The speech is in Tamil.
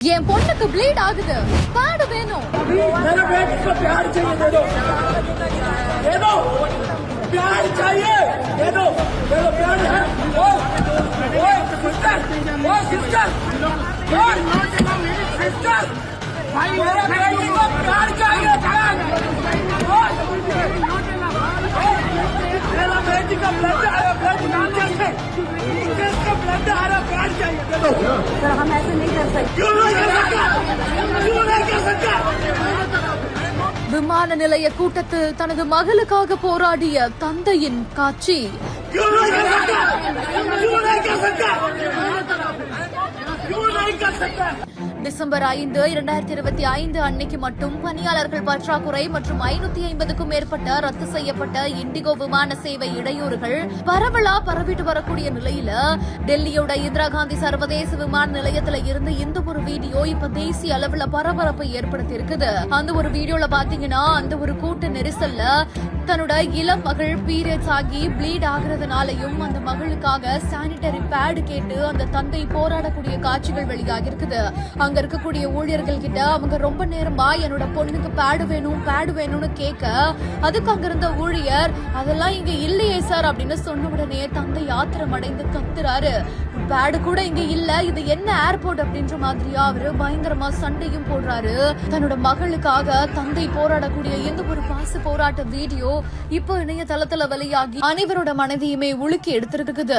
என் பொண்ணுக்கு ப்ளீட் ஆகுது பேடு வேணும் मेरे बेटे को प्यार चाहिए दे दो दे दो प्यार चाहिए दे दो दे दो प्यार है ओ ओ सिस्टर ओ सिस्टर ओ सिस्टर भाई मेरे बेटे को प्यार चाहिए प्यार ओ, ओ, मेरा बेटी का ब्लड आ रहा ब्लड नाचल से इसका ब्लड आ रहा प्यार चाहिए दे दो விமான நிலைய கூட்டத்தில் தனது மகளுக்காக போராடிய தந்தையின் காட்சி. டிசம்பர் ஐந்து இரண்டாயிரத்தி இருபத்தி ஐந்து அன்னைக்கு மட்டும் பணியாளர்கள் பற்றாக்குறை மற்றும் ஐநூத்தி ஐம்பதுக்கும் மேற்பட்ட ரத்து செய்யப்பட்ட இண்டிகோ விமான சேவை இடையூறுகள் பரவலா பரவிட்டு வரக்கூடிய நிலையில டெல்லியோட இந்திரா காந்தி சர்வதேச விமான நிலையத்துல இருந்து இந்த ஒரு வீடியோ இப்ப தேசிய அளவுல பரபரப்பை ஏற்படுத்தி இருக்குது அந்த ஒரு வீடியோல பாத்தீங்கன்னா அந்த ஒரு கூட்ட நெரிசல்ல தன்னோட இளம் மகள் பீரியட்ஸ் ஆகி ப்ளீட் ஆகுறதுனாலையும் அந்த மகளுக்காக சானிட்டரி பேடு கேட்டு அந்த தந்தை போராடக்கூடிய காட்சிகள் வெளியாகி இருக்குது அங்க இருக்கக்கூடிய ஊழியர்கள் கிட்ட அவங்க ரொம்ப நேரமா என்னோட பொண்ணுக்கு பேடு வேணும் பேடு வேணும்னு கேட்க அதுக்கு அங்க இருந்த ஊழியர் அதெல்லாம் இங்க இல்லையே சார் அப்படின்னு சொன்ன உடனே தந்தை ஆத்திரம் அடைந்து கத்துறாரு. பேடு கூட இங்க இல்ல. இது என்ன ஏர்போர்ட் அப்படின்ற மாதிரியா அவரு பயங்கரமா சண்டையும் போடுறாரு. தன்னோட மகளுக்காக தந்தை போராடக்கூடிய எந்த ஒரு பாச போராட்ட வீடியோ இப்போ இணையதளத்துல வெளியாகி அனைவரோட மனதையுமே உலுக்கி எடுத்திருக்குது.